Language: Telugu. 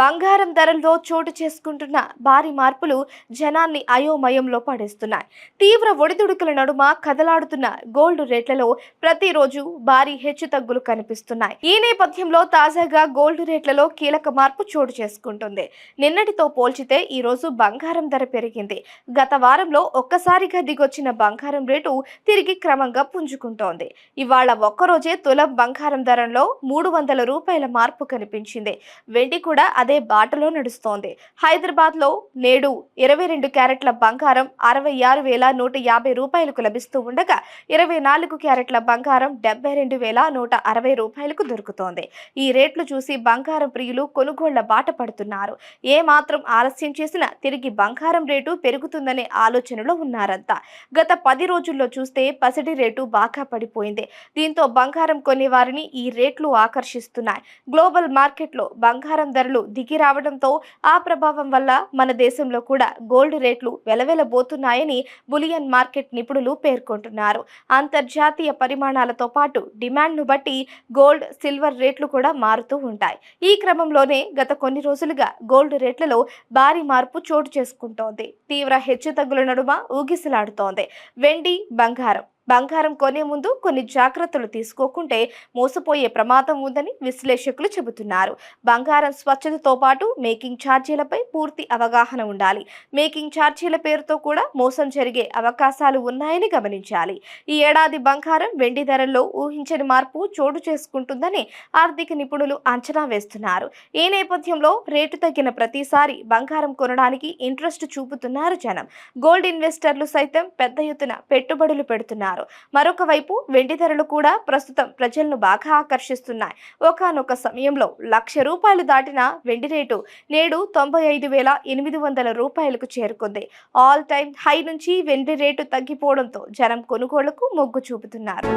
బంగారం ధరల్లో చోటు చేసుకుంటున్న భారీ మార్పులు జనాన్ని అయోమయంలో పడేస్తున్నాయి. తీవ్ర ఒడిదుడుకుల నడుమ కదలాడుతున్న గోల్డ్ రేట్లలో ప్రతిరోజు భారీ హెచ్చుతగ్గులు కనిపిస్తున్నాయి. ఈ నేపథ్యంలో తాజాగా గోల్డ్ రేట్లలో కీలక మార్పు చోటు చేసుకుంటుంది. నిన్నటితో పోల్చితే ఈ రోజు బంగారం ధర పెరిగింది. గత వారంలో ఒక్కసారిగా దిగొచ్చిన బంగారం రేటు తిరిగి క్రమంగా పుంజుకుంటోంది. ఇవాళ ఒక్కరోజే తులం బంగారం ధరలో మూడు వందల రూపాయల మార్పు కనిపించింది. వెండి కూడా అదే బాటలో నడుస్తోంది. హైదరాబాద్లో నేడు ఇరవై రెండు క్యారెట్ల బంగారం అరవై ఆరు వేల నూట యాభై రూపాయలకు లభిస్తూ ఉండగా ఇరవై నాలుగు క్యారెట్ల బంగారం డెబ్బై రెండు వేల నూట అరవై రూపాయలకు దొరుకుతోంది. ఈ రేట్లు చూసి బంగారం ప్రియులు కొనుగోళ్ళ బాట పడుతున్నారు. ఏ మాత్రం ఆలస్యం చేసినా తిరిగి బంగారం రేటు పెరుగుతుందనే ఆలోచనలో ఉన్నారంతా. గత పది రోజుల్లో చూస్తే పసిడి రేటు బాగా పడిపోయింది. దీంతో బంగారం కొనే వారిని ఈ రేట్లు ఆకర్షిస్తున్నాయి. గ్లోబల్ మార్కెట్లో బంగారం ధరలు దిగి రావడంతో ఆ ప్రభావం వల్ల మన దేశంలో కూడా గోల్డ్ రేట్లు వెలవెలబోతున్నాయని బులియన్ మార్కెట్ నిపుణులు పేర్కొంటున్నారు. అంతర్జాతీయ పరిమాణాలతో పాటు డిమాండ్ను బట్టి గోల్డ్ సిల్వర్ రేట్లు కూడా మారుతూ ఉంటాయి. ఈ క్రమంలోనే గత కొన్ని రోజులుగా గోల్డ్ రేట్లలో భారీ మార్పు చోటు చేసుకుంటోంది. తీవ్ర హెచ్చుతగ్గుల నడుమ ఊగిసలాడుతోంది. వెండి బంగారం బంగారం కొనే ముందు కొన్ని జాగ్రత్తలు తీసుకోకుంటే మోసపోయే ప్రమాదం ఉందని విశ్లేషకులు చెబుతున్నారు. బంగారం స్వచ్ఛతతో పాటు మేకింగ్ ఛార్జీలపై పూర్తి అవగాహన ఉండాలి. మేకింగ్ ఛార్జీల పేరుతో కూడా మోసం జరిగే అవకాశాలు ఉన్నాయని గమనించాలి. ఈ ఏడాది బంగారం వెండి ధరల్లో ఊహించని మార్పు చోటు చేసుకుంటుందని ఆర్థిక నిపుణులు అంచనా వేస్తున్నారు. ఈ నేపథ్యంలో రేటు తగ్గిన ప్రతిసారి బంగారం కొనడానికి ఇంట్రెస్ట్ చూపుతున్నారు జనం. గోల్డ్ ఇన్వెస్టర్లు సైతం పెద్ద ఎత్తున పెట్టుబడులు పెడుతున్నారు. మరొక వైపు వెండి ధరలు కూడా ప్రస్తుతం ప్రజలను బాగా ఆకర్షిస్తున్నాయి. ఒకనొక సమయంలో లక్ష రూపాయలు దాటిన వెండి రేటు నేడు తొంభై ఐదు వేల ఎనిమిది వందల రూపాయలకు చేరుకుంది. ఆల్ టైమ్ హై నుంచి వెండి రేటు తగ్గిపోవడంతో జనం కొనుగోళ్ళకు మొగ్గు చూపుతున్నారు.